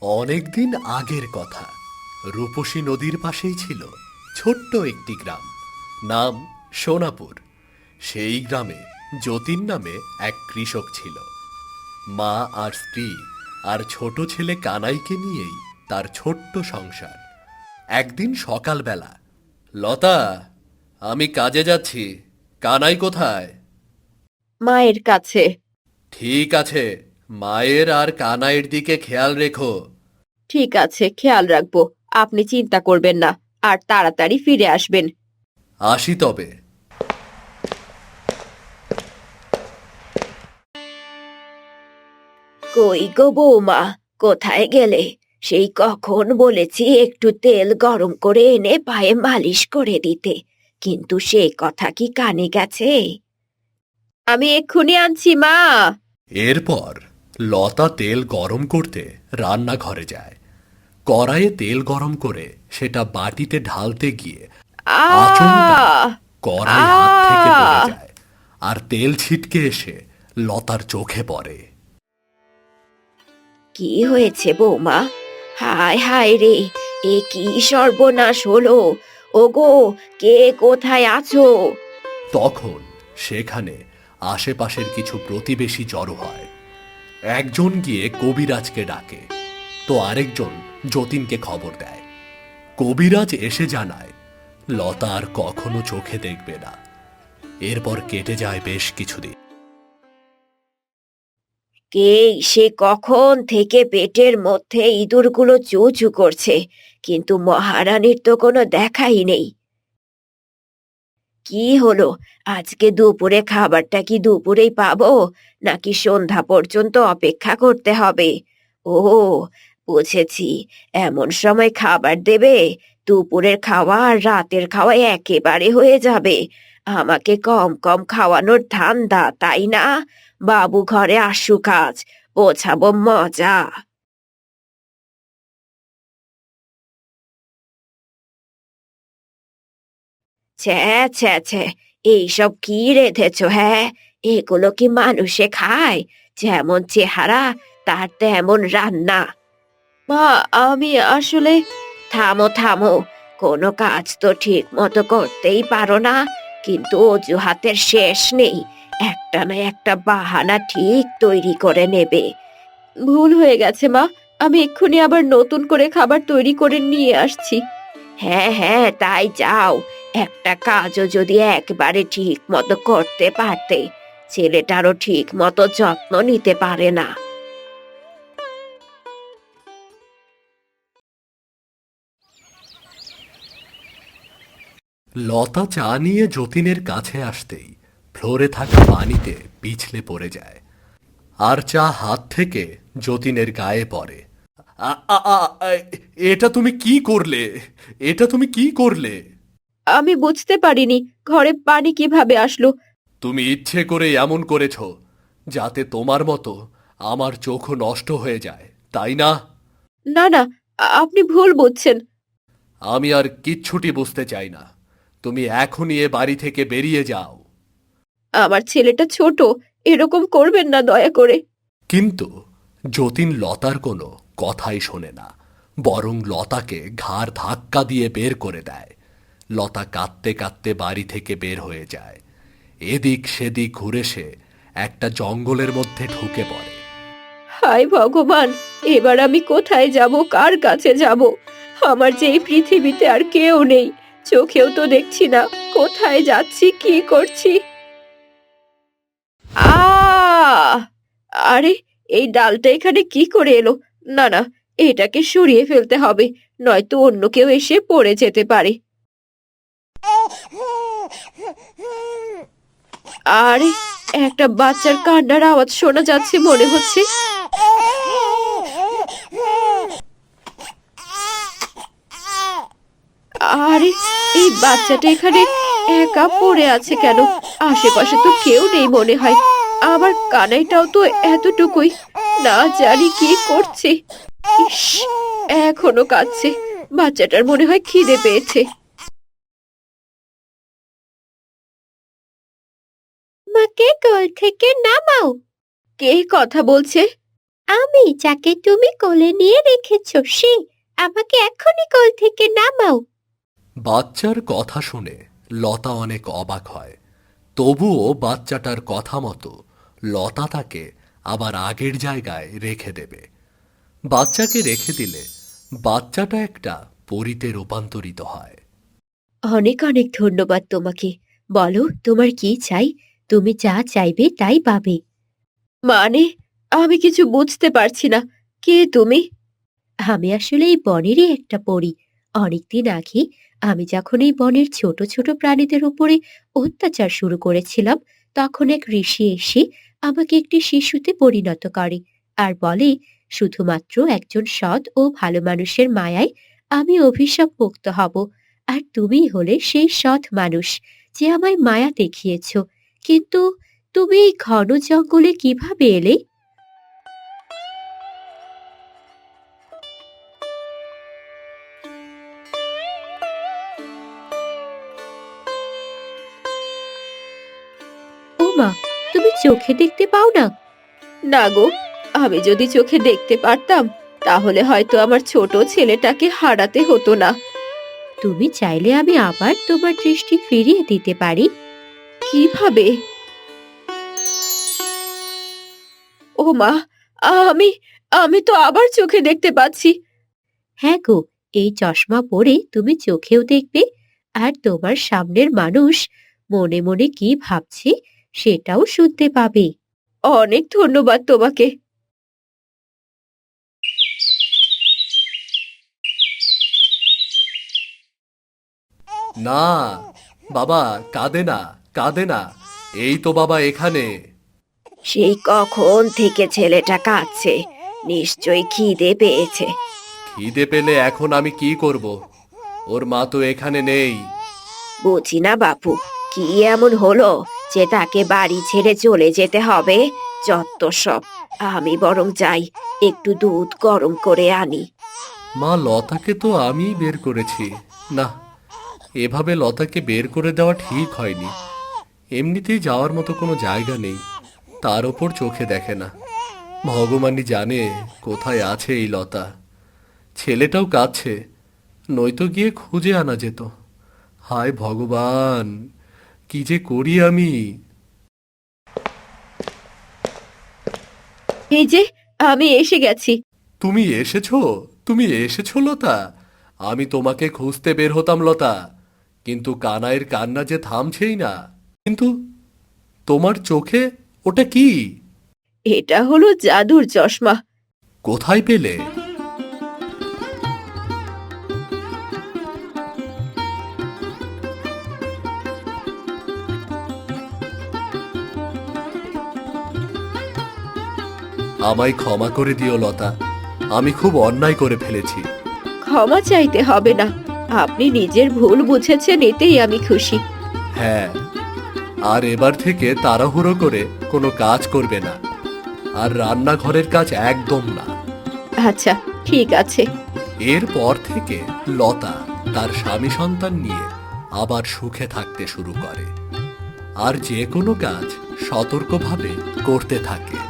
অনেকদিন আগের কথা। রূপসী নদীর পাশেই ছিল ছোট্ট একটি গ্রাম। নাম সোনাপুর। সেই গ্রামে যতীন নামে এক কৃষক ছিল। মা আর স্ত্রী আর ছোট ছেলে কানাইকে নিয়েই তার ছোট্ট সংসার। একদিন সকালবেলা লতা আমি কাজে যাচ্ছি। কানাই কোথায়? মায়ের কাছে। ঠিক আছে। মায়ের আর কানাইয়ের দিকে খেয়াল রেখো। ঠিক আছে খেয়াল রাখব। আপনি চিন্তা করবেন না আর তাড়াতাড়ি ফিরে আসবেন। আসি তবে। কই গো বৌমা কোথায় গেলে? সেই কখন বলেছি একটু তেল গরম করে এনে পায়ে মালিশ করে দিতে কিন্তু সে কথা কি কানে গেছে? আমি এক্ষুনি আনছি মা। এরপর লতা তেল গরম করতে রান্নাঘরে যায়। কড়াইয়ে তেল গরম করে সেটা বাটিতে ঢালতে গিয়ে আচমকা কড়াই হাত থেকে পড়ে যায় আর তেল ছিটকে এসে লতার চোখে পড়ে। কি হয়েছে বৌমা? হায় হায় রে এ কি সর্বনাশ হলো? ওগো কে কোথায় আছো? তখন সেখানে আশেপাশের কিছু প্রতিবেশী জড়ো হয়। একজন গিয়ে কবিরাজকে ডাকে। তো আরেকজন যতীনকে খবর দেয়। কবিরাজ এসে জানায়, লতা আর কখনো চোখে দেখবে না। এরপর কেটে যায় বেশ কিছুদিন। কে সে কখন থেকে পেটের মধ্যে ইঁদুরগুলো চু চু করছে, কিন্তু মহারানীর তো কোনো দেখাই নেই। কি হলো? আজকে দুপুরে খাবারটা কি দুপুরেই পাবো? নাকি সন্ধ্যা পর্যন্ত অপেক্ষা করতে হবে? ও, বুঝেছি। এমন সময় খাবার দেবে, দুপুরের খাওয়া আর রাতের খাওয়া একেবারে হয়ে যাবে। আমাকে কম কম খাওয়ানোর ধান্দা, তাই না? বাবু ঘরে আসুক আজ, বোঝাবো মজা। ছ্যা ছ্যা ছ্যা এইসব কি রেধেছ হ্যাঁ? এগুলো কি মানুষে খায়? যেমন চেহারা, তার তেমন রান্না। মা, আমি আসলে থামো থামো, কোনো কাজ তো ঠিক মতো করতেই পারো না, কিন্তু অজুহাতের শেষ নেই, একটা না একটা বাহানা ঠিক তৈরি করে নেবে। ভুল হয়ে গেছে মা, আমি এক্ষুনি আবার নতুন করে খাবার তৈরি করে নিয়ে আসছি। হ্যাঁ হ্যাঁ তাই যাও। একটা কাজও যদি একবারে ঠিক মতো করতে পারতে, ছেলেটারও ঠিক মতো যত্ন নিতে পারে না। লতা চা নিয়ে যতীনের কাছে আসতেই ফ্লোরে থাকা পানিতে পিছলে পড়ে যায়। আর চা হাত থেকে যতীনের গায়ে পড়ে। এটা তুমি কি করলে? এটা তুমি কি করলে? আমি বুঝতে পারিনি ঘরে পানি কীভাবে আসলো? তুমি ইচ্ছে করে এমন করেছ যাতে তোমার মতো আমার চোখও নষ্ট হয়ে যায় তাই না? না না আপনি ভুল বুঝছেন। আমি আর কিচ্ছুটি বুঝতে চাই না তুমি এখনই এ বাড়ি থেকে বেরিয়ে যাও। আমার ছেলেটা ছোট এরকম করবেন না দয়া করে। কিন্তু যতীন লতার কোনো কথাই শোনে না, বরং লতাকে ঘাড় ধাক্কা দিয়ে বের করে দেয়। লতা কাঁদতে কাঁদতে বাড়ি থেকে বের হয়ে যায়। এদিক সেদিক ঘুরে সে একটা জঙ্গলের মধ্যে ঢুকে পড়ে। হায় ভগবান, এবার আমি কোথায় যাব, কার কাছে যাব? আমার যে পৃথিবীতে আর কেউ নেই, চোখেও তো দেখছি না, কোথায় যাচ্ছি, কি করছি? আরে, এই ডালটা এখানে কি করে এলো? না না, এটাকে সরিয়ে ফেলতে হবে, নয়তো অন্য কেউ এসে পড়ে যেতে পারে। আরে, একটা বাচ্চার কান্নার আওয়াজ শোনা যাচ্ছে মনে হচ্ছে। আরে, এই বাচ্চাটা এখানে একা পড়ে আছে কেন? আশেপাশে তো কেউ নেই মনে হয়। আমার কানাইটাও তো এতটুকুই না জানি কি করছে। ইস এখনও কাঁদছে। বাচ্চাটার মনে হয় খিদে পেয়েছে। মাকে কোল থেকে নামাও। কে কথা বলছে? আমি যাকে তুমি কোলে নিয়ে রেখেছ সে আমাকে এখনই কোল থেকে নামাও। বাচ্চার কথা শুনে লতা অনেক অবাক হয়। তবুও বাচ্চাটার কথা মতো লতা তাকে আবার আগের জায়গায় রেখে দেবে। বাচ্চাকে রেখে দিলে বাচ্চাটা একটা পরিতে রূপান্তরিত হয়। অনেক অনেক ধন্যবাদ তোমাকে। বলো, তোমার কি চাই? তুমি যা চাইবে তাই পাবে। মানে আমি কিছু বুঝতে পারছি না। কে তুমি? আমি আসলে এই বনেরই একটা পরী। অনেকদিন আগে আমি যখন এই বনের ছোট ছোট প্রাণীদের উপরে অত্যাচার শুরু করেছিলাম তখন এক ঋষি এসে আমাকে একটি শিশুতে পরিণত করে আর বলে, শুধুমাত্র একজন সৎ ও ভালো মানুষের মায়ায় আমি অভিশাপ মুক্ত হব। আর তুমি হলে সেই সৎ মানুষ যে আমায় মায়া দেখিয়েছ। কিন্তু তুমি এই ঘন জঙ্গলে কীভাবে এলে? চোখে দেখতে পাও না? না গো আমি যদি চোখে দেখতে পারতাম তাহলে হয়তো আমার ছোট ছেলেটাকে হারাতে হতো না। তুমি চাইলে আমি আবার তোমার দৃষ্টি ফিরিয়ে দিতে পারি। কীভাবে? ও মা আমি আমি তো আবার চোখে দেখতে পাচ্ছি। হ্যাঁ গো এই চশমা পরে তুমি চোখেও দেখবে আর তোমার সামনের মানুষ মনে মনে কি ভাবছে সেটাও শুনতে পাবে। অনেক ধন্যবাদ তোমাকে। না বাবা কাঁদে না কাঁদে না। এই তো বাবা এখানে। সেই কখন থেকে ছেলেটা কাঁদছে? নিশ্চয়ই খিদে পেয়েছে। খিদে পেলে এখন আমি কি করব? ওর মা তো এখানে নেই। বুঝি না বাপু কি এমন হলো? যে তাকে বাড়ি ছেড়ে চলে যেতে হবে, যত সব। আমি বরং যাই, একটু দুধ গরম করে আনি। মা, লতাকে তো আমিই বের করেছি। না, এভাবে লতাকে বের করে দেওয়া ঠিক হয়নি। এমনিতেই যাওয়ার মতো কোনো জায়গা নেই, তার ওপর চোখে দেখে না। ভগবানই জানে কোথায় আছে এই লতা। ছেলেটাও কাঁদছে, নয়তো গিয়ে খুঁজে আনা যেত। হায় ভগবান! কি যে করি আমি? এই যে আমি এসে গেছি। তুমি এসেছ? তুমি এসেছ লতা? আমি তোমাকে খুঁজতে বের হতাম লতা। কিন্তু কানাইয়ের কান্না যে থামছেই না। কিন্তু তোমার চোখে ওটা কি? এটা হলো জাদুর চশমা। কোথায় পেলে? আমায় ক্ষমা করে দিও লতা। আমি খুব অন্যায় করে ফেলেছি। ক্ষমা চাইতে হবে না। আপনি নিজের ভুল বুঝেছেন এতেই আমি খুশি। হ্যাঁ আর এবার থেকে তাড়াহুড়ো করে কোনো কাজ করবে না। আর রান্নাঘরের কাজ একদম না। আচ্ছা ঠিক আছে। এরপর থেকে লতা তার স্বামী সন্তান নিয়ে আবার সুখে থাকতে শুরু করে। আর যে কোনো কাজ সতর্কভাবে করতে থাকে।